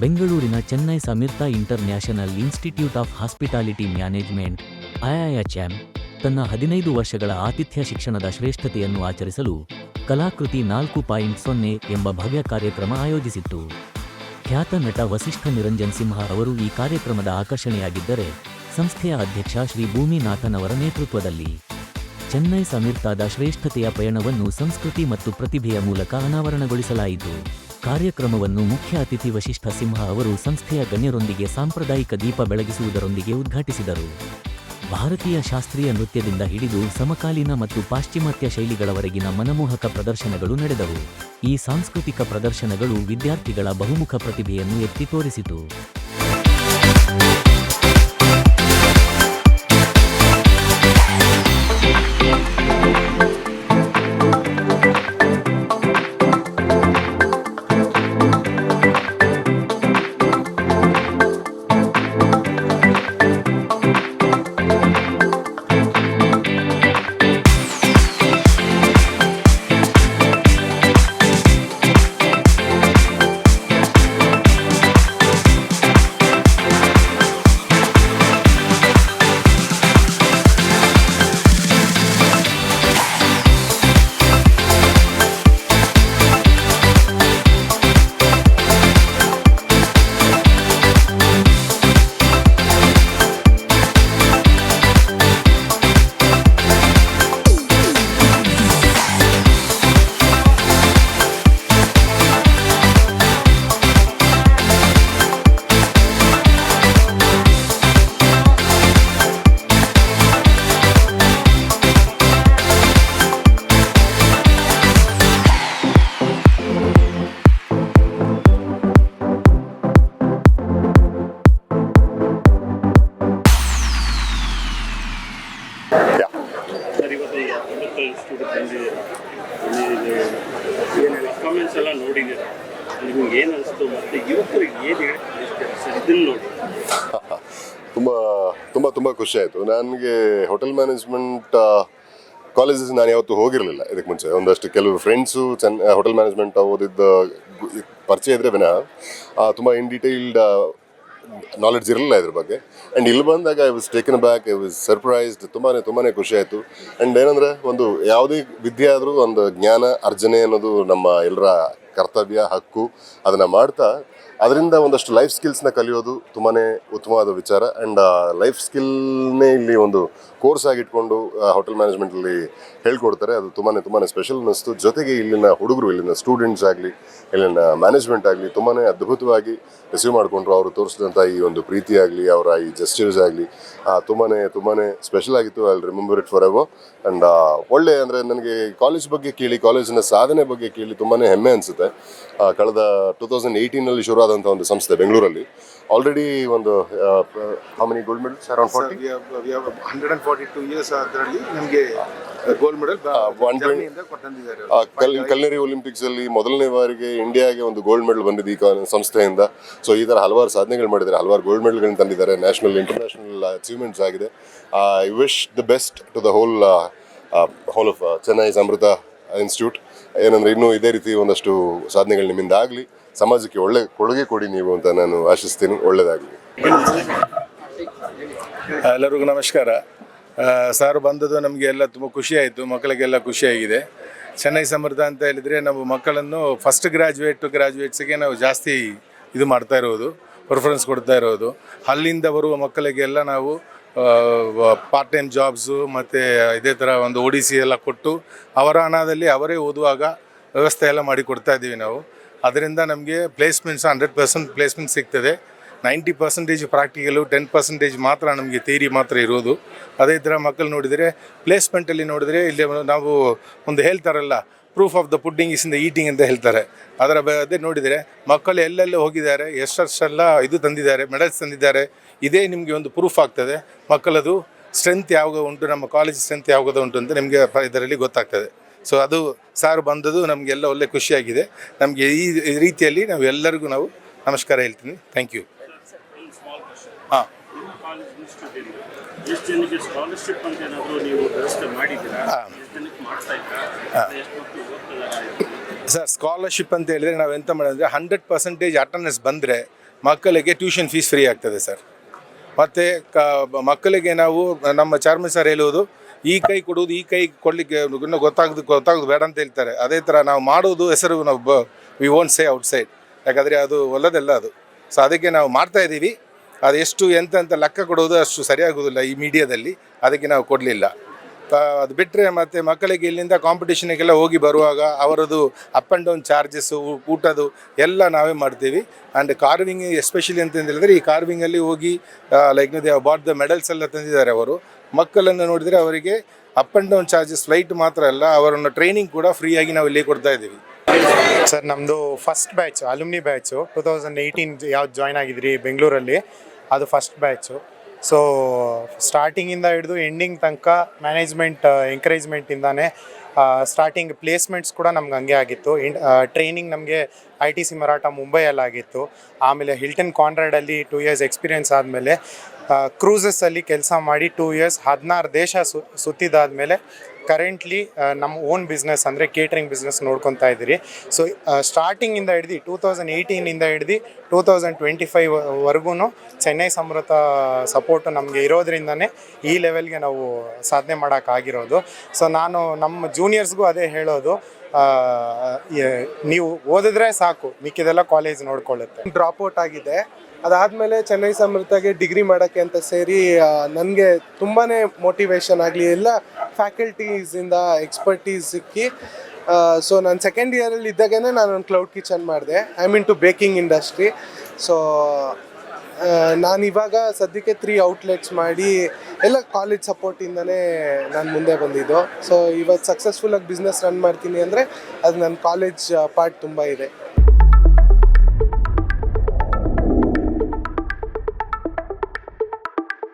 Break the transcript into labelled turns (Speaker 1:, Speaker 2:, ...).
Speaker 1: ಬೆಂಗಳೂರಿನ Chennai ಸಮೀರ್ತಾ International Institute of Hospitality Management IIHM ತನ್ನ ಹದಿನೈದು ವರ್ಷಗಳ ಆತಿಥ್ಯ ಶಿಕ್ಷಣದ ಶ್ರೇಷ್ಠತೆಯನ್ನು ಆಚರಿಸಲು ಕಲಾಕೃತಿ ನಾಲ್ಕು ಪಾಯಿಂಟ್ ಸೊನ್ನೆ ಎಂಬ ಭವ್ಯ ಕಾರ್ಯಕ್ರಮ ಆಯೋಜಿಸಿತ್ತು. ಖ್ಯಾತ ನಟ ವಸಿಷ್ಠ ನಿರಂಜನ್ ಸಿಂಹ ಅವರು ಈ ಕಾರ್ಯಕ್ರಮದ ಆಕರ್ಷಣೆಯಾಗಿದ್ದರೆ ಸಂಸ್ಥೆಯ ಅಧ್ಯಕ್ಷ ಶ್ರೀ ಭೂಮಿನಾಥನ್ ಅವರ ನೇತೃತ್ವದಲ್ಲಿ ಚೆನ್ನೈ ಸಮೀರ್ತಾದ ಶ್ರೇಷ್ಠತೆಯ ಪಯಣವನ್ನು ಸಂಸ್ಕೃತಿ ಮತ್ತು ಪ್ರತಿಭೆಯ ಮೂಲಕ ಅನಾವರಣಗೊಳಿಸಲಾಯಿತು. ಕಾರ್ಯಕ್ರಮವನ್ನು ಮುಖ್ಯ ಅತಿಥಿ ವಶಿಷ್ಠ ಸಿಂಹ ಅವರು ಸಂಸ್ಥೆಯ ಗಣ್ಯರೊಂದಿಗೆ ಸಾಂಪ್ರದಾಯಿಕ ದೀಪ ಬೆಳಗಿಸುವುದರೊಂದಿಗೆ ಉದ್ಘಾಟಿಸಿದರು. ಭಾರತೀಯ ಶಾಸ್ತ್ರೀಯ ನೃತ್ಯದಿಂದ ಹಿಡಿದು ಸಮಕಾಲೀನ ಮತ್ತು ಪಾಶ್ಚಿಮಾತ್ಯ ಶೈಲಿಗಳವರೆಗಿನ ಮನಮೋಹಕ ಪ್ರದರ್ಶನಗಳು ನಡೆದವು. ಈ ಸಾಂಸ್ಕೃತಿಕ ಪ್ರದರ್ಶನಗಳು ವಿದ್ಯಾರ್ಥಿಗಳ ಬಹುಮುಖ ಪ್ರತಿಭೆಯನ್ನು ಎತ್ತಿ ತೋರಿಸಿತು.
Speaker 2: ಒಂಬತ್ತು ಸ್ಟೂಡೆಂಟ್ ಬಂದಿದ್ದೀರಾ ಏನು ಕಾಮೆಂಟ್ಸ್ ಎಲ್ಲ ನೋಡಿದ್ದೀರಾ? ನಿಮ್ಗೆ ಏನು ಅನಿಸ್ತು? ಮತ್ತು ಯುವಕರಿಗೆ ಏನು ಬಯಸ್ತೀರಾ ಸರ್, ಇದನ್ನು ನೋಡಿ.
Speaker 3: ತುಂಬ ತುಂಬ ತುಂಬ ಖುಷಿ ಆಯಿತು. ನನಗೆ ಹೋಟೆಲ್ ಮ್ಯಾನೇಜ್ಮೆಂಟ್ ಕಾಲೇಜಸ್ ನಾನು ಯಾವತ್ತೂ ಹೋಗಿರಲಿಲ್ಲ ಇದಕ್ಕೆ ಮುಂಚೆ. ಒಂದಷ್ಟು ಕೆಲವು ಫ್ರೆಂಡ್ಸು ಚೆನ್ನ ಹೋಟೆಲ್ ಮ್ಯಾನೇಜ್ಮೆಂಟ್ ಓದಿದ್ದ ಪರಿಚಯ ಇದ್ರೆ ವಿನಃ ತುಂಬ ಇನ್ ಡೀಟೇಲ್ಡ್ ನಾಲೆಡ್ಜ್ ಇರಲಿಲ್ಲ ಇದ್ರ ಬಗ್ಗೆ. ಆ್ಯಂಡ್ ಇಲ್ಲಿ ಬಂದಾಗ I was taken back I was surprised ತುಂಬಾ ತುಂಬಾ ಖುಷಿ ಆಯಿತು. ಆ್ಯಂಡ್ ಏನಂದರೆ, ಒಂದು ಯಾವುದೇ ವಿದ್ಯೆ ಆದರೂ ಒಂದು ಜ್ಞಾನ, ಅರ್ಜನೆ ಅನ್ನೋದು ನಮ್ಮ ಎಲ್ಲರ ಕರ್ತವ್ಯ, ಹಕ್ಕು. ಅದನ್ನು ಮಾಡ್ತಾ ಅದರಿಂದ ಒಂದಷ್ಟು ಲೈಫ್ ಸ್ಕಿಲ್ಸ್ನ ಕಲಿಯೋದು ತುಂಬಾ ಉತ್ತಮವಾದ ವಿಚಾರ. ಆ್ಯಂಡ್ ಲೈಫ್ ಸ್ಕಿಲ್ನೇ ಇಲ್ಲಿ ಒಂದು ಕೋರ್ಸ್ ಆಗಿಟ್ಕೊಂಡು ಹೋಟೆಲ್ ಮ್ಯಾನೇಜ್ಮೆಂಟಲ್ಲಿ ಹೇಳ್ಕೊಡ್ತಾರೆ. ಅದು ತುಂಬಾ ತುಂಬಾ ಸ್ಪೆಷಲ್ ಅನ್ನಿಸ್ತು. ಜೊತೆಗೆ ಇಲ್ಲಿನ ಹುಡುಗರು, ಇಲ್ಲಿನ ಸ್ಟೂಡೆಂಟ್ಸ್ ಆಗಲಿ, ಇಲ್ಲಿನ ಮ್ಯಾನೇಜ್ಮೆಂಟ್ ಆಗಲಿ ತುಂಬಾ ಅದ್ಭುತವಾಗಿ ರಿಸೀವ್ ಮಾಡಿಕೊಂಡ್ರು. ಅವರು ತೋರಿಸಿದಂಥ ಈ ಒಂದು ಪ್ರೀತಿ ಆಗಲಿ, ಅವರ ಈ ಜಸ್ಟಿಸ್ ಆಗಲಿ ತುಂಬಾ ತುಂಬಾ ಸ್ಪೆಷಲ್ ಆಗಿತ್ತು. I remember it forever and ಒಳ್ಳೆ ಅಂದರೆ ನನಗೆ ಕಾಲೇಜ್ ಬಗ್ಗೆ ಕೇಳಿ ಕಾಲೇಜಿನ ಸಾಧನೆ ಬಗ್ಗೆ ಕೇಳಿ ತುಂಬಾ ಹೆಮ್ಮೆ ಅನಿಸುತ್ತೆ. ಕಳೆದ ಟೂ ತೌಸಂಡ್ ಏಯ್ಟೀನಲ್ಲಿ ಶುರುವಾದಂಥ ಒಂದು ಸಂಸ್ಥೆ ಬೆಂಗಳೂರಲ್ಲಿ. ಆಲ್ರೆಡಿ ಒಂದು many gold medals around forty
Speaker 4: hundred and forty two years ಅದರಲ್ಲಿ ನಮಗೆ gold medal
Speaker 3: one twenty culinary Olympics ಅಲ್ಲಿ ಮೊದಲನೇ ಬಾರಿಗೆ ಇಂಡಿಯಾಗೆ ಒಂದು ಗೋಲ್ಡ್ ಮೆಡಲ್ ಬಂದಿದೆ ಈ ಸಂಸ್ಥೆಯಿಂದ. ಸೊ ಈ ಥರ ಹಲವಾರು ಸಾಧನೆಗಳು ಮಾಡಿದ್ದಾರೆ. ಹಲವಾರು ಗೋಲ್ಡ್ ಮೆಡಲ್ಗಳನ್ನ ತಂದಿದ್ದಾರೆ. ನ್ಯಾಷನಲ್ ಇಂಟರ್ನ್ಯಾಷನಲ್ ಅಚೀವ್ಮೆಂಟ್ಸ್ ಆಗಿದೆ. I wish the best to the whole whole of Chennai Amrita institute ಏನಂದ್ರೆ ಇನ್ನೂ ಇದೇ ರೀತಿ ಒಂದಷ್ಟು ಸಾಧನೆಗಳು ನಿಮ್ಮಿಂದ ಆಗಲಿ, ಸಮಾಜಕ್ಕೆ ಒಳ್ಳೆ ಕೊಡುಗೆ ಕೊಡಿ ನೀವು ಅಂತ ನಾನು ಆಶಿಸ್ತೀನಿ ಒಳ್ಳೆಯದಾಗಲಿ
Speaker 4: ಎಲ್ಲರಿಗೂ ನಮಸ್ಕಾರ. ಸರ್ ಬಂದದ್ದು ನಮಗೆ ಎಲ್ಲ ತುಂಬ ಖುಷಿ ಆಯಿತು, ಮಕ್ಕಳಿಗೆಲ್ಲ ಖುಷಿಯಾಗಿದೆ ಚೆನ್ನೈ ಸಮೃದ್ಧ ಅಂತ ಹೇಳಿದರೆ ನಾವು ಮಕ್ಕಳನ್ನು ಫಸ್ಟ್ ಗ್ರ್ಯಾಜುಯೇಟ್ ಟು ಗ್ರ್ಯಾಜುಯೇಟ್ಸ್ಗೆ ನಾವು ಜಾಸ್ತಿ ಇದು ಮಾಡ್ತಾ ಇರೋದು ಪ್ರಿಫರೆನ್ಸ್ ಕೊಡ್ತಾ ಇರೋದು. ಅಲ್ಲಿಂದ ಬರುವ ಮಕ್ಕಳಿಗೆಲ್ಲ ನಾವು ಪಾರ್ಟ್ ಟೈಮ್ ಜಾಬ್ಸು ಮತ್ತು ಇದೇ ಥರ ಒಂದು ಓಡಿಸಿ ಎಲ್ಲ ಕೊಟ್ಟು ಅವರ ಹಣದಲ್ಲಿ ಅವರೇ ಓದುವಾಗ ವ್ಯವಸ್ಥೆ ಎಲ್ಲ ಮಾಡಿ ಕೊಡ್ತಾ ಇದ್ದೀವಿ ನಾವು. ಅದರಿಂದ ನಮಗೆ ಪ್ಲೇಸ್ಮೆಂಟ್ಸ್ ಹಂಡ್ರೆಡ್ ಪರ್ಸೆಂಟ್ ಪ್ಲೇಸ್ಮೆಂಟ್ ಸಿಗ್ತದೆ. Ninety percentage practical ten percentage ಮಾತ್ರ ನಮಗೆ ಥಿಯರಿ ಮಾತ್ರ ಇರೋದು. ಅದೇ ಥರ ಮಕ್ಕಳು ನೋಡಿದರೆ ಪ್ಲೇಸ್ಮೆಂಟಲ್ಲಿ ನೋಡಿದರೆ ಇಲ್ಲಿ ನಾವು ಒಂದು ಹೇಳ್ತಾರಲ್ಲ proof of the pudding is in the eating ಅಂತ ಹೇಳ್ತಾರೆ. ಅದರ ಅದೇ ನೋಡಿದರೆ ಮಕ್ಕಳು ಎಲ್ಲೆಲ್ಲ ಹೋಗಿದ್ದಾರೆ ಎಷ್ಟೆಲ್ಲ ಇದು ತಂದಿದ್ದಾರೆ ಮೆಡಲ್ಸ್ ತಂದಿದ್ದಾರೆ ಇದೇ ನಿಮಗೆ ಒಂದು ಪ್ರೂಫ್ ಆಗ್ತದೆ. ಮಕ್ಕಳದು ಸ್ಟ್ರೆಂತ್ ಯಾವಾಗ ಉಂಟು ನಮ್ಮ ಕಾಲೇಜ್ ಸ್ಟ್ರೆಂತ್ ಯಾವಾಗ ಉಂಟು ಅಂತ ನಿಮಗೆ ಇದರಲ್ಲಿ ಗೊತ್ತಾಗ್ತದೆ. ಸೊ ಅದು ಸಾರು ಬಂದದ್ದು ನಮಗೆಲ್ಲ ಒಳ್ಳೆ ಖುಷಿಯಾಗಿದೆ. ನಮಗೆ ಈ ರೀತಿಯಲ್ಲಿ ನಾವು ಎಲ್ಲರಿಗೂ ನಾವು ನಮಸ್ಕಾರ ಹೇಳ್ತೀನಿ. ಥ್ಯಾಂಕ್ ಯು ಹಾಂ.
Speaker 2: ಎಷ್ಟು ಜನಕ್ಕೆ ಸ್ಕಾಲರ್ಶಿಪ್ ಅಂತ ಏನಾದರೂ ನೀವು ವ್ಯವಸ್ಥೆ ಮಾಡಿದ್ದೀರಾ? ಎಷ್ಟು ಜನಕ್ಕೆ ಮಾಡ್ತಾ ಇದ್ದೀರಾ? ಎಷ್ಟು ಮಕ್ಕಳು ಓದ್ತಿದ್ದಾರೆ
Speaker 4: ಸರ್ ಸ್ಕಾಲರ್ಶಿಪ್ ಅಂತ ಹೇಳಿದ್ರೆ ನಾವು ಎಂತ ಮಾಡಿದ್ರೆ ಹಂಡ್ರೆಡ್ ಪರ್ಸೆಂಟೇಜ್ ಅಟೆಂಡೆನ್ಸ್ ಬಂದರೆ ಮಕ್ಕಳಿಗೆ ಟ್ಯೂಷನ್ ಫೀಸ್ ಫ್ರೀ ಆಗ್ತದೆ ಸರ್. ಮತ್ತು ಕ ಮಕ್ಕಳಿಗೆ ನಾವು ನಮ್ಮ ಚಾರ್ಮಿ ಸರ್ ಹೇಳುವುದು ಈ ಕೈ ಕೊಡುವುದು ಈ ಕೈ ಕೊಡಲಿಕ್ಕೆ ಇನ್ನೂ ಗೊತ್ತಾಗದು ಗೊತ್ತಾಗೋದು ಬೇಡ ಅಂತ ಹೇಳ್ತಾರೆ. ಅದೇ ಥರ ನಾವು ಮಾಡೋದು ಹೆಸರು ನಾವು ಬ ವಿ ವೋಂಟ್ ಸೇ ಔಟ್ಸೈಡ್ ಯಾಕಂದರೆ ಅದು ಒಲ್ಲದೆಲ್ಲ ಅದು. ಸೊ ಅದಕ್ಕೆ ನಾವು ಮಾಡ್ತಾ ಇದ್ದೀವಿ. ಅದು ಎಷ್ಟು ಅಂತ ಲೆಕ್ಕ ಕೊಡೋದು ಅಷ್ಟು ಸರಿಯಾಗೋದಿಲ್ಲ ಈ ಮೀಡಿಯಾದಲ್ಲಿ. ಅದಕ್ಕೆ ನಾವು ಕೊಡಲಿಲ್ಲ. ಅದು ಬಿಟ್ಟರೆ ಮತ್ತು ಮಕ್ಕಳಿಗೆ ಇಲ್ಲಿಂದ ಕಾಂಪಿಟೇಷನ್ಗೆಲ್ಲ ಹೋಗಿ ಬರುವಾಗ ಅವರದು ಅಪ್ ಆ್ಯಂಡ್ ಡೌನ್ ಚಾರ್ಜಸ್ಸು ಊಟದು ಎಲ್ಲ ನಾವೇ ಮಾಡ್ತೀವಿ. ಆ್ಯಂಡ್ ಕಾರ್ವಿಂಗ್ ಎಸ್ಪೆಷಲಿ ಅಂತ ಈ ಕಾರ್ವಿಂಗಲ್ಲಿ ಹೋಗಿ like they bought the medals ಎಲ್ಲ ತಂದಿದ್ದಾರೆ ಅವರು. ಮಕ್ಕಳನ್ನು ನೋಡಿದರೆ ಅವರಿಗೆ up and down charges flight ಮಾತ್ರ ಅಲ್ಲ, ಅವರನ್ನು ಟ್ರೈನಿಂಗ್ ಕೂಡ ಫ್ರೀಯಾಗಿ ನಾವು ಇಲ್ಲಿ ಕೊಡ್ತಾ ಇದ್ದೀವಿ.
Speaker 5: ಸರ್ ನಮ್ಮದು first batch alumni batch two thousand eighteen ಯಾವ್ದು ಜಾಯ್ನ್ ಆಗಿದ್ರಿ ಬೆಂಗಳೂರಲ್ಲಿ? ಅದು ಫಸ್ಟ್ ಬ್ಯಾಚು ಸೊ ಸ್ಟಾರ್ಟಿಂಗಿಂದ ಹಿಡಿದು ಎಂಡಿಂಗ್ ತನಕ ಮ್ಯಾನೇಜ್ಮೆಂಟ್ ಎಂಕರೇಜ್ಮೆಂಟಿಂದಾನೇ ಸ್ಟಾರ್ಟಿಂಗ್ ಪ್ಲೇಸ್ಮೆಂಟ್ಸ್ ಕೂಡ ನಮ್ಗೆ ಹಂಗೆ ಆಗಿತ್ತು. ಟ್ರೈನಿಂಗ್ ನಮಗೆ ಐ ಟಿ ಸಿ ಮರಾಠ ಮುಂಬೈಯಲ್ಲಾಗಿತ್ತು ಆಮೇಲೆ ಹಿಲ್ಟನ್ ಕಾನ್ರಾಡಲ್ಲಿ ಟೂ ಇಯರ್ಸ್ ಎಕ್ಸ್ಪೀರಿಯನ್ಸ್ ಆದಮೇಲೆ ಕ್ರೂಸಸ್ಸಲ್ಲಿ ಕೆಲಸ ಮಾಡಿ ಟೂ ಇಯರ್ಸ್ ಹದಿನಾರು ದೇಶ ಸು, ಸುತ್ತಿದಾದ್ಮೇಲೆ ಕರೆಂಟ್ಲಿ ನಮ್ಮ ಓನ್ ಬಿಸ್ನೆಸ್ ಅಂದರೆ ಕೇಟ್ರಿಂಗ್ ಬಿಸ್ನೆಸ್ ನೋಡ್ಕೊತಾ ಇದ್ದೀರಿ. ಸೊ ಸ್ಟಾರ್ಟಿಂಗಿಂದ ಹಿಡ್ದು ಟೂ ತೌಸಂಡ್ ಏಯ್ಟೀನಿಂದ ಹಿಡ್ದು ಟೂ ತೌಸಂಡ್ ಟ್ವೆಂಟಿ ಫೈವ್ ವರ್ಗೂ ಚೆನ್ನೈ ಸಮೃತ ಸಪೋರ್ಟು ನಮಗೆ ಇರೋದ್ರಿಂದನೇ ಈ ಲೆವೆಲ್ಗೆ ನಾವು ಸಾಧನೆ ಮಾಡೋಕ್ಕಾಗಿರೋದು ಸೊ ನಾನು ನಮ್ಮ ಜೂನಿಯರ್ಸ್ಗೂ ಅದೇ ಹೇಳೋದು ನೀವು ಓದಿದ್ರೆ ಸಾಕು, ಮಿಕ್ಕಿದೆಲ್ಲ ಕಾಲೇಜ್ ನೋಡ್ಕೊಳ್ಳುತ್ತೆ.
Speaker 6: ಡ್ರಾಪ್ ಔಟ್ ಆಗಿದೆ. ಅದಾದಮೇಲೆ ಚೆನ್ನೈ ಸಮೃದ್ಧಗೆ ಡಿಗ್ರಿ ಮಾಡೋಕ್ಕೆ ಅಂತ ಸೇರಿ ನನಗೆ ತುಂಬಾ ಮೋಟಿವೇಶನ್ ಆಗಲಿ, ಎಲ್ಲ ಫ್ಯಾಕಲ್ಟೀಸಿಂದ ಎಕ್ಸ್ಪರ್ಟೀಸ್ ಸಿಕ್ಕಿ ಸೊ ನಾನು ಸೆಕೆಂಡ್ ಇಯರಲ್ಲಿ ಇದ್ದಾಗೇ ನಾನು ಒಂದು ಕ್ಲೌಡ್ ಕಿಚನ್ ಮಾಡಿದೆ. I mean to baking industry so ನಾನು ಇವಾಗ ಸದ್ಯಕ್ಕೆ ತ್ರೀ ಔಟ್ಲೆಟ್ಸ್ ಮಾಡಿ, ಎಲ್ಲ ಕಾಲೇಜ್ ಸಪೋರ್ಟಿಂದನೇ ನಾನು ಮುಂದೆ ಬಂದಿದ್ದು. ಸೊ ಇವತ್ತು ಸಕ್ಸಸ್ಫುಲ್ಲಾಗಿ ಬಿಸ್ನೆಸ್ ರನ್ ಮಾಡ್ತೀನಿ ಅಂದರೆ, ಅದು ನನ್ನ ಕಾಲೇಜ್ ಪಾರ್ಟ್ ತುಂಬ ಇದೆ.